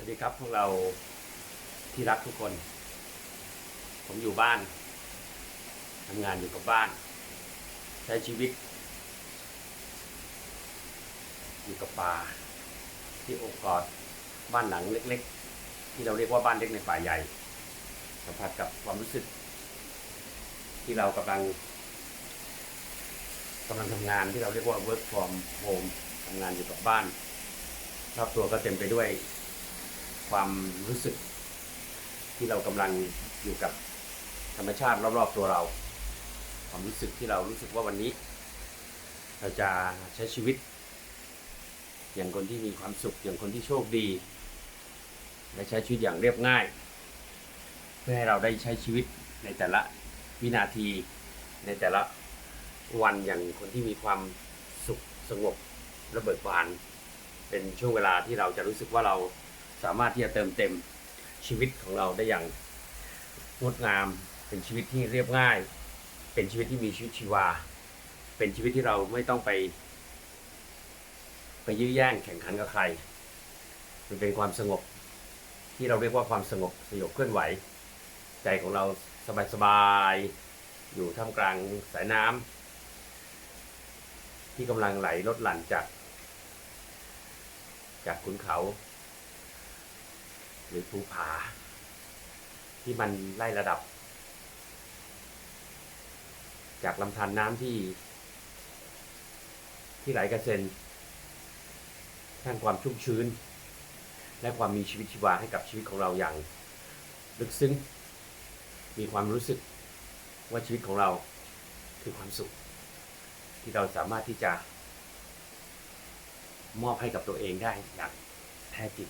วัสดีครับพวกเราที่รักทุกคน ผมอยู่บ้านทำงานอยู่กับบ้าน ใช้ชีวิต อยู่กับป่า ที่อบกอดบ้านหลังเล็ก ๆ ที่เราเรียกว่าบ้านเล็กในป่าใหญ่ สัมผัสกับความรู้สึก ที่เรากำลังกำลังทำงานที่เราเรียกว่า work from home ทำงานอยู่กับบ้านรอบครัวก็เต็มไปด้วย ความรู้สึกที่เรากำลังอยู่กับธรรมชาติรอบๆตัวเรา ความรู้สึกที่เรารู้สึกว่าวันนี้ เราจะใช้ชีวิต อย่างคนที่มีความสุขอย่างคนที่โชคดี และใช้ชีวิตอย่างเรียบง่าย เพื่อให้เราได้ใช้ชีวิตในแต่ละวินาทีในแต่ละวันอย่างคนที่มีความสุขสงบระเบิดบาน เป็นช่วงเวลาที่เราจะรู้สึกว่าเรา สามารถที่จะเติมเต็มชีวิตของเราได้อย่างงดงาม เป็นชีวิตที่เรียบง่าย เป็นชีวิตที่มีชีวิตชีวา เป็นชีวิตที่เราไม่ต้องไป ไปยื้อแย่งแข่งขันกับใคร มันเป็นความสงบ ที่เราเรียกว่าความสงบสยบเคลื่อนไหว ใจของเราสบายๆอยู่ท่ามกลางสายน้ำที่กำลังไหลลดหลั่นจาก จากขุนเขา หรือภูผา ที่มันไล่ระดับ จากลำธารน้ำที่ ที่ไหลกระเซ็นสร้างความชุ่มชื้น และความมีชีวิตชีวาให้กับชีวิตของเราอย่าง ลึกซึ้ง มีความรู้สึกว่าชีวิตของเราคือความสุข ที่เราสามารถที่จะ มอบให้กับตัวเองได้อย่างแท้จริง